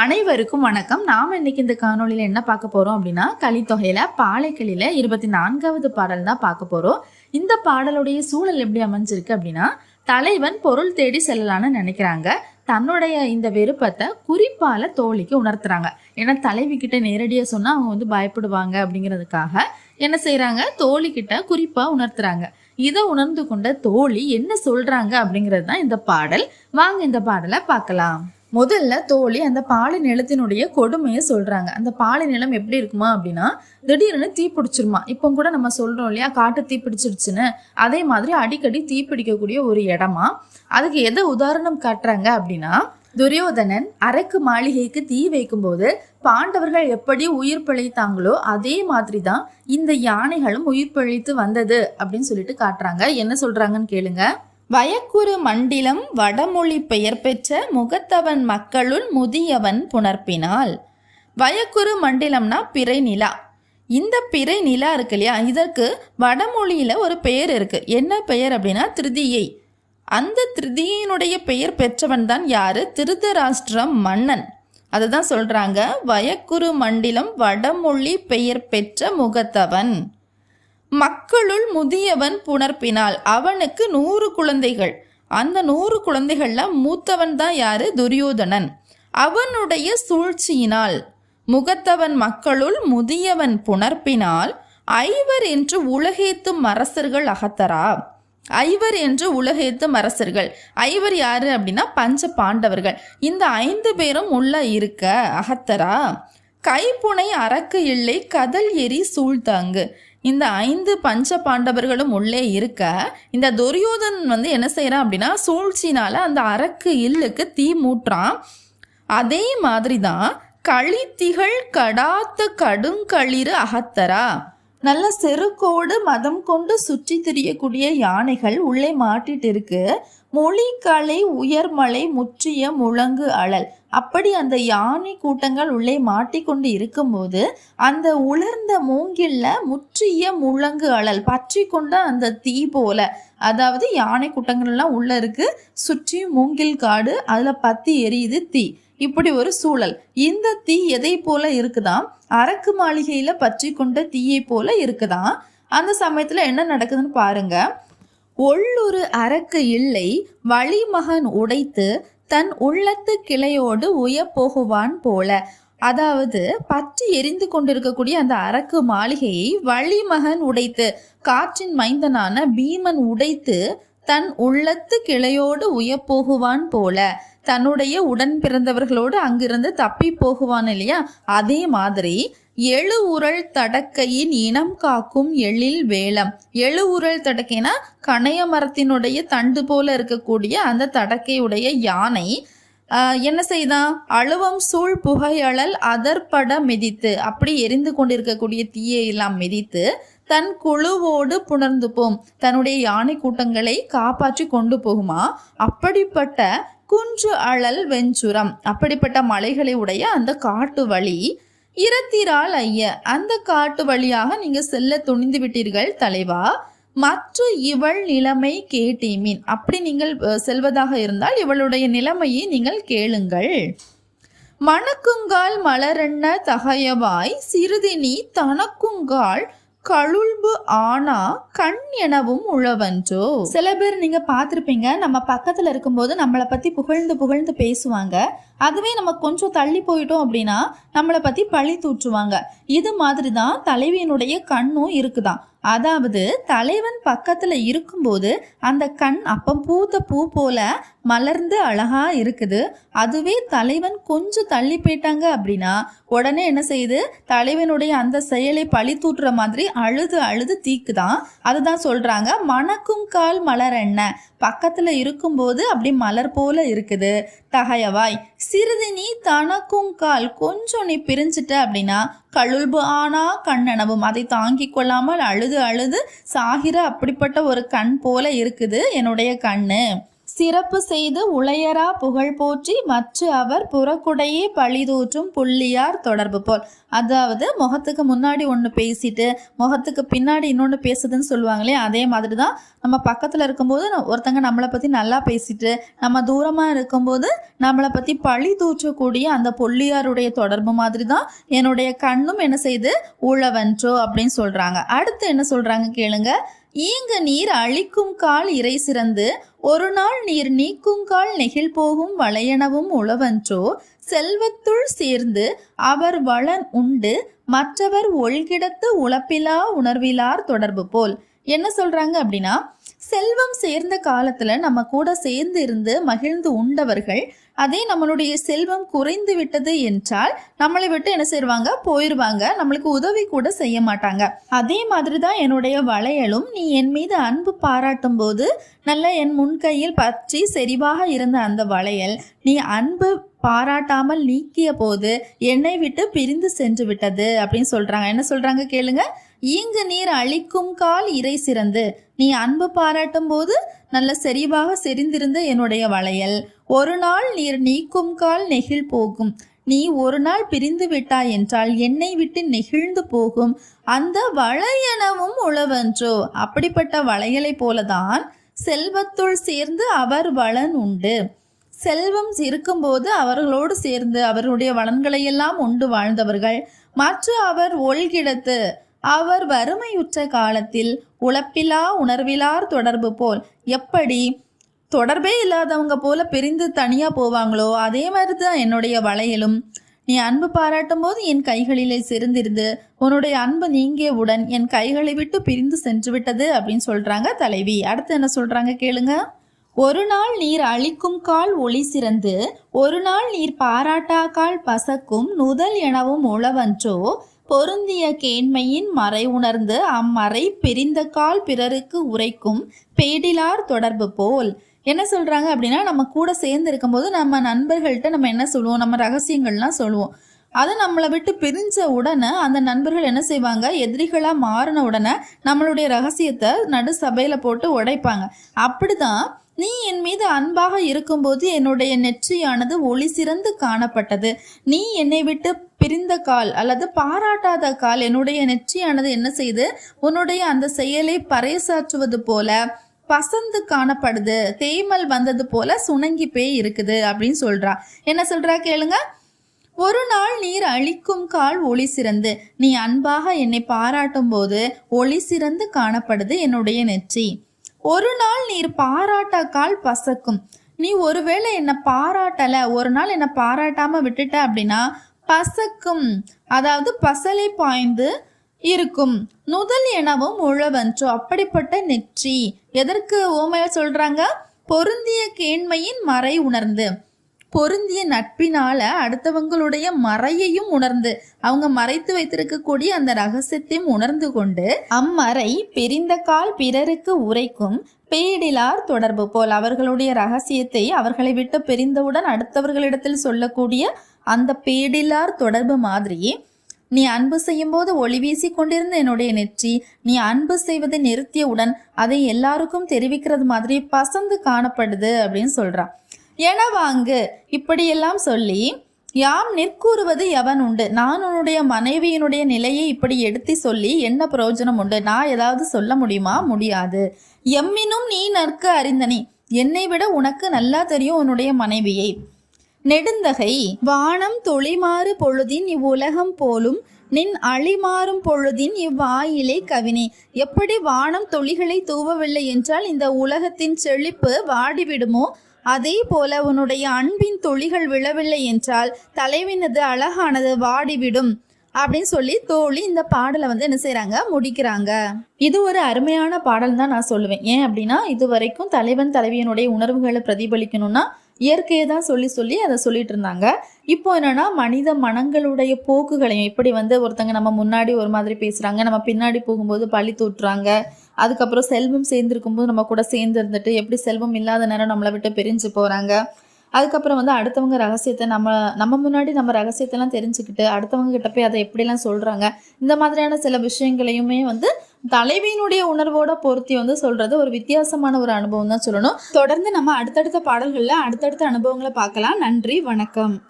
அனைவருக்கும் வணக்கம். நாம் இன்னைக்கு இந்த காணொளியில் என்ன பார்க்க போகிறோம் அப்படின்னா கலித்தொகையில் பாலைக்கிளியில இருபத்தி நான்காவது பாடல் தான் பார்க்க போகிறோம் இந்த பாடலுடைய சூழல் எப்படி அமைஞ்சிருக்கு அப்படின்னா தலைவன் பொருள் தேடி செல்லலான்னு நினைக்கிறாங்க. தன்னுடைய இந்த விருப்பத்தை குறிப்பால தோழிக்கு உணர்த்துறாங்க. ஏன்னா தலைவி கிட்ட நேரடியாக சொன்னால் அவங்க வந்து பயப்படுவாங்க அப்படிங்கிறதுக்காக என்ன செய்கிறாங்க தோழிக்கிட்ட குறிப்பாக உணர்த்துறாங்க. இதை உணர்ந்து கொண்ட தோழி என்ன சொல்கிறாங்க அப்படிங்கிறது தான் இந்த பாடல். வாங்க இந்த பாடலை பார்க்கலாம். முதல்ல தோழி அந்த பாலை நிலத்தினுடைய கொடுமையை சொல்றாங்க. அந்த பாலை நிலம் எப்படி இருக்குமா அப்படின்னா திடீர்னு தீ பிடிச்சிருமா? இப்போ கூட நம்ம சொல்றோம் இல்லையா காட்டு தீ பிடிச்சிருச்சுன்னு. அதே மாதிரி அடிக்கடி தீ பிடிக்கக்கூடிய ஒரு இடமா? அதுக்கு எதை உதாரணம் காட்டுறாங்க அப்படின்னா துரியோதனன் அரக்கு மாளிகைக்கு தீ வைக்கும்போது பாண்டவர்கள் எப்படி உயிர் பிழைத்தாங்களோ அதே மாதிரி தான் இந்த யானைகளும் உயிர் பிழைத்து வந்தது அப்படின்னு சொல்லிட்டு காட்டுறாங்க. என்ன சொல்றாங்கன்னு கேளுங்க. வயக்குறு மண்டிலம் வடமொழி பெயர் பெற்ற முகத்தவன் மக்களுள் முதியவன் புணர்ப்பினால் வயக்குறு மண்டிலம்னா பிறை நிலா. இந்த பிறை நிலா இருக்கு இல்லையா? இதற்கு வடமொழியில் ஒரு பெயர் இருக்கு. என்ன பெயர் அப்படின்னா திருதியை. அந்த திருதியினுடைய பெயர் பெற்றவன் தான் யாரு? திருதராஷ்டிரம் மன்னன். அதுதான் சொல்றாங்க. வயக்குறு மண்டிலம் வடமொழி பெயர் பெற்ற முகத்தவன். மக்களுள் முதியவன் புணர்ப்பினால் அவனுக்கு நூறு குழந்தைகள். அந்த நூறு குழந்தைகள்ல மூத்தவன் தான் யாரு? துரியோதனன். அவனுடைய சூழ்ச்சியினால் முகத்தவன் மக்களுள் முதியவன் புணர்ப்பினால் ஐவர் என்று உலகேத்தும் அரசர்கள் அகத்தரா? ஐவர் என்று உலகேத்தும் அரசர்கள். ஐவர் யாரு அப்படின்னா பஞ்ச பாண்டவர்கள். இந்த ஐந்து பேரும் உள்ள இருக்க அகத்தரா? கைப்புனை அரக்கு இல்லை கதல் எரி சூழ்த்தாங்கு இந்த ஐந்து பஞ்ச பாண்டவர்களும் உள்ளே இருக்க இந்த துரியோதன் வந்து என்ன செய்யறான் அப்படின்னா சூழ்ச்சினால அந்த அரக்கு இல்லுக்கு தீ மூட்டுறான். அதே மாதிரி தான் களித்திகள் கடாத்த கடுங்களிரு அகத்தரா நல்ல செருக்கோடு மதம் கொண்டு சுற்றி திரியக்கூடிய யானைகள் உள்ளே மாட்டிட்டு இருக்கு மொழிக்கலை உயர்மலை முற்றிய முழங்கு அழல். அப்படி அந்த யானை கூட்டங்கள் உள்ளே மாட்டிக்கொண்டு இருக்கும்போது அந்த உலர்ந்த மூங்கில்ல முற்றிய முழங்கு அழல் பற்றி கொண்ட அந்த தீ போல அதாவது யானை கூட்டங்கள் எல்லாம் உள்ள இருக்கு. சுற்றி மூங்கில் காடு அதுல பத்தி எரியுது தீ. இப்படி ஒரு சூழல். இந்த தீ எதை போல இருக்குதாம் அரக்கு மாளிகையில பற்றி கொண்ட தீயை போல இருக்குதாம் அந்த சமயத்துல என்ன நடக்குதுன்னு பாருங்க. ஒள்ளொரு அரக்கு இல்லை வழிமகன் உடைத்து தன் உள்ளத்து கிளையோடு உயப்போகுவான் போல. அதாவது பற்றி எரிந்து கொண்டிருக்கக்கூடிய அந்த அரக்கு மாளிகையை வழிமகன் உடைத்து காற்றின் மைந்தனான பீமன் உடைத்து தன் உள்ளத்து கிளையோடு உயப்போகுவான் போல தன்னுடைய உடன் பிறந்தவர்களோடு அங்கிருந்து தப்பி போகுவான் இல்லையா? அதே மாதிரி எழு உரல் தடக்கையின் இனம் காக்கும் எழில் வேலம் எழு உரல் தடக்கைனா கணைய மரத்தினுடைய தண்டு போல இருக்கக்கூடிய அந்த தடக்கையுடைய யானை என்ன செய்தான்? அழுவம் சூழ் புகையழல் அதற்பட மிதித்து அப்படி எரிந்து கொண்டிருக்கக்கூடிய தீயை எல்லாம் மிதித்து தன் குழுவோடு புணர்ந்து போம் தன்னுடைய யானை கூட்டங்களை காப்பாற்றி கொண்டு போகுமா? அப்படிப்பட்ட குன்று அழல் வெஞ்சுரம் அப்படிப்பட்ட மலைகளை உடைய அந்த காட்டு வழி. இரத்திரால் ஐய அந்த காட்டு வழியாக நீங்க செல்ல துணிந்து விட்டீர்கள் தலைவா. மற்ற இவள் நிலைமை கேட்டீமீன். அப்படி நீங்கள் செல்வதாக இருந்தால் இவளுடைய நிலைமையை நீங்கள் கேளுங்கள். மணக்குங்கால் மலரண்ண தகையவாய் சிறுதினி தனக்குங்கால் கழுல்பு ஆனா கண் எனவும் உழவன்றோ. சில பேர் நீங்க பார்த்துருப்பீங்க நம்ம பக்கத்துல இருக்கும்போது நம்மளை பத்தி புகழ்ந்து புகழ்ந்து பேசுவாங்க. அதுவே நம்ம கொஞ்சம் தள்ளி போயிட்டோம் அப்படின்னா நம்மளை பத்தி பழி தூற்றுவாங்க. இது மாதிரி தான் தலைவியினுடைய கண்ணும் இருக்குதான். அதாவது தலைவன் பக்கத்துல இருக்கும்போது அந்த கண் அப்பம் பூத்த பூ போல மலர்ந்து அழகா இருக்குது. அதுவே தலைவன் கொஞ்சம் தள்ளி போயிட்டாங்க அப்படின்னா உடனே என்ன செய்யுது? தலைவனுடைய அந்த செயலை பழி தூட்டுற மாதிரி அழுது அழுது தீக்குதான். அதுதான் சொல்றாங்க மணக்கும் கால் மலர் என்ன? பக்கத்துல இருக்கும்போது அப்படி மலர் போல இருக்குது. தகையவாய் சிறிது நீ தனக்கும் கால் கொஞ்சம் நீ பிரிஞ்சிட்ட அப்படின்னா கழுல்பு ஆனா கண்ணனவும். அதை தாங்கி கொள்ளாமல் அழுது அழுது சாகிற அப்படிப்பட்ட ஒரு கண் போல இருக்குது என்னுடைய கண்ணு. சிறப்பு செய்து உளையரா புகழ் போற்றி மற்ற அவர் புறக்குடையே பழிதூற்றும் புள்ளியார் தொடர்பு போல். அதாவது முகத்துக்கு முன்னாடி ஒன்று பேசிட்டு முகத்துக்கு பின்னாடி இன்னொன்று பேசுதுன்னு சொல்லுவாங்களே அதே மாதிரி தான் நம்ம பக்கத்தில் இருக்கும்போது ஒருத்தங்க நம்மளை பற்றி நல்லா பேசிட்டு நம்ம தூரமாக இருக்கும்போது நம்மளை பற்றி பழி தூற்றக்கூடிய அந்த பொல்லியாருடைய தொடர்பு மாதிரி தான் என்னுடைய கண்ணும் என்ன செய்து உழவன்றோ அப்படின்னு சொல்கிறாங்க அடுத்து என்ன சொல்கிறாங்க கேளுங்க. ஈங்க நீர் அழிக்கும் கால் இறை சிறந்து ஒரு நாள் நீர் நீக்கும் கால் நெகிழ் போகும் வளையனவும் உளவன்றோ செல்வத்துள் சேர்ந்து அவர் வளன் உண்டு மற்றவர் ஒழ்கிடத்து உழப்பிலா உணர்விலார் தொடர்பு போல். என்ன சொல்றாங்க அப்படின்னா செல்வம் சேர்ந்த காலத்துல நம்ம கூட சேர்ந்து இருந்து மகிழ்ந்து உண்டவர்கள் அதே நம்மளுடைய செல்வம் குறைந்து விட்டது என்றால் நம்மளை விட்டு என்ன செய்வாங்க? போயிடுவாங்க நம்மளுக்கு உதவி கூட செய்ய மாட்டாங்க. அதே மாதிரி தான் என்னுடைய வளையலும் நீ என் மீது அன்பு பாராட்டும் போது நல்ல என் முன்கையில் பற்றி செறிவாக இருந்த அந்த வளையல் நீ அன்பு பாராட்டாமல் நீக்கிய போது என்னை விட்டு பிரிந்து சென்று விட்டது அப்படின்னு சொல்றாங்க. என்ன சொல்றாங்க கேளுங்க. ஈங்கு நீர் அழிக்கும் கால் இறை சிறந்து. நீ அன்பு பாராட்டும் போது நல்ல செறிவாக செறிந்திருந்த என்னுடைய வளையல். ஒரு நாள் நீர் நீக்கும் கால் நெகிழ் போகும். நீ ஒரு நாள் பிரிந்து விட்டாய் என்றால் என்னை விட்டு நெகிழ்ந்து போகும். அந்த வளையனவும் உளவன்றோ. அப்படிப்பட்ட வளையலை போலதான் செல்வத்துள் சேர்ந்து அவர் வளன் உண்டு. செல்வம் இருக்கும்போது அவர்களோடு சேர்ந்து அவர்களுடைய வளன்களையெல்லாம் உண்டு வாழ்ந்தவர்கள். மற்ற அவர் ஒழ்கிடத்து அவர் வறுமையுற்ற காலத்தில் உழப்பிலா உணர்விலார் தொடர்பு போல். எப்படி? தொடர்பே இல்லாதவங்க போல பிரிந்து தனியா போவாங்களோ அதே மாதிரி தான் என்னுடைய வளையலும். நீ அன்பு பாராட்டும் போது என் கைகளிலே சிறந்திருந்து உன்னுடைய அன்பு நீங்கியவுடன் என் கைகளை விட்டு பிரிந்து சென்று விட்டது அப்படின்னு சொல்றாங்க தலைவி. அடுத்து என்ன சொல்றாங்க கேளுங்க. ஒரு நாள் நீர் அழிக்கும் கால் ஒளி சிறந்து ஒரு நாள் நீர் பாராட்டா கால் பசக்கும் நுதல் எனவும் உளவன்றோ பொருந்திய கேண்மையின் மறை உணர்ந்து அம்மறை பிரிந்த கால் பிறருக்கு உரைக்கும் பேடிலார் தொடர்பு போல். என்ன சொல்கிறாங்க அப்படின்னா நம்ம கூட சேர்ந்து இருக்கும்போது நம்ம நண்பர்கள்ட்ட நம்ம என்ன சொல்லுவோம்? நம்ம ரகசியங்கள்லாம் சொல்லுவோம். அது நம்மளை விட்டு பிரிஞ்ச உடனே அந்த நண்பர்கள் என்ன செய்வாங்க? எதிரிகளாக மாறின உடனே நம்மளுடைய ரகசியத்தை நடு சபையில் போட்டு உடைப்பாங்க. அப்படிதான் நீ என் மீது அன்பாக இருக்கும்போது என்னுடைய நெற்றியானது ஒளி சிறந்து காணப்பட்டது. நீ என்னை விட்டு பிரிந்த கால் அல்லது பாராட்டாத கால் என்னுடைய நெற்றியானது என்ன செய்து உன்னுடைய அந்த செயலை பறைசாற்றுவது போல பசந்து காணப்படுது தேய்மல் வந்தது போல சுணங்கி பேய் இருக்குது அப்படின்னு சொல்றா. என்ன சொல்றா கேளுங்க? ஒரு நாள் நீர் அழிக்கும் கால் ஒளி சிறந்து நீ அன்பாக என்னை பாராட்டும் போது ஒளி சிறந்து காணப்படுது என்னுடைய நெற்றி. ஒரு நாள் நீர் பாராட்ட கால் பசக்கும் நீ ஒருவேளை என்னை பாராட்டல ஒரு நாள் என்னை பாராட்டாம விட்டுட்ட அப்படின்னா பசக்கும் அதாவது பசலை பாய்ந்து இருக்கும். நுதல் எனவும் உழவன்றோ அப்படிப்பட்ட நெற்றி. எதற்கு ஓமையா சொல்றாங்க? பொருந்திய கேண்மையின் மறை உணர்ந்து. பொருந்திய நட்பினால அடுத்தவங்களுடைய மறையையும் உணர்ந்து. அவங்க மறைத்து வைத்திருக்கக்கூடிய அந்த ரகசியத்தையும் உணர்ந்து கொண்டு அம்மறை பிரிந்த கால் பிறருக்கு உரைக்கும் பேடிலார் தொடர்பு போல் அவர்களுடைய ரகசியத்தை அவர்களை விட்டு பிரிந்தவுடன் அடுத்தவர்களிடத்தில் சொல்லக்கூடிய அந்த பேடிலார் தொடர்பு மாதிரி நீ அன்பு செய்யும்போது ஒளி வீசி கொண்டிருந்த என்னுடைய நெற்றி நீ அன்பு செய்வதை நிறுத்தியவுடன் அதை எல்லாருக்கும் தெரிவிக்கிறது மாதிரி பசந்து காணப்படுது அப்படின்னு சொல்றான் எனவாங்கு இப்படியெல்லாம் சொல்லி யாம் நிற்கூறுவது எவன் உண்டு? நான் உன்னுடைய மனைவியினுடைய நிலையை இப்படி எடுத்து சொல்லி என்ன பிரயோஜனம் உண்டு? நான் ஏதாவது சொல்ல முடியுமா? முடியாது. எம்மினும் நீ நற்க அறிந்தனி. என்னை விட உனக்கு நல்லா தெரியும் உன்னுடைய மனைவியை. நெடுந்தகை வானம் தொழிமாறு பொழுதின் இவ்வுலகம் போலும் நின் அழிமாறும் பொழுதின் இவ்வாயிலே கவினே. எப்படி வானம் தொழிகளை தூவவில்லை என்றால் இந்த உலகத்தின் செழிப்பு வாடிவிடுமோ? அதே போல உன்னுடைய அன்பின் தொழிகள் விழவில்லை என்றால் தலைவினது அழகானது வாடிவிடும். அப்படின்னு சொல்லி தோழி இந்த பாடலை வந்து என்ன செய்கிறாங்க முடிக்கிறாங்க. இது ஒரு அருமையான பாடல் தான் நான் சொல்லுவேன். ஏன் அப்படின்னா இது வரைக்கும் தலைவன் தலைவியனுடைய உணர்வுகளை பிரதிபலிக்கணும்னா இயற்கையை தான் சொல்லி சொல்லி அதை சொல்லிட்டு இருந்தாங்க. இப்போ என்னன்னா மனித மனங்களுடைய போக்குகளையும் இப்படி வந்து ஒருத்தங்க நம்ம முன்னாடி ஒரு மாதிரி பேசுறாங்க நம்ம பின்னாடி போகும்போது பழி தூட்டுறாங்க அதுக்கப்புறம் செல்வம் சேர்ந்துருக்கும் போது நம்ம கூட சேர்ந்து இருந்துட்டு எப்படி செல்வம் இல்லாத நேரம் நம்மளை விட்டு பிரிஞ்சு போறாங்க. அதுக்கப்புறம் வந்து அடுத்தவங்க ரகசியத்தை நம்ம நம்ம முன்னாடி நம்ம ரகசியத்தெல்லாம் தெரிஞ்சுக்கிட்டு அடுத்தவங்க கிட்ட போய் அதை எப்படிலாம் சொல்றாங்க இந்த மாதிரியான சில விஷயங்களையுமே வந்து தலைவியினுடைய உணர்வோட பொருத்தி வந்து சொல்றது ஒரு வித்தியாசமான ஒரு அனுபவம் தான் சொல்லணும். தொடர்ந்து நம்ம அடுத்தடுத்த பாடல்களில் அடுத்தடுத்த அனுபவங்களை பார்க்கலாம். நன்றி வணக்கம்.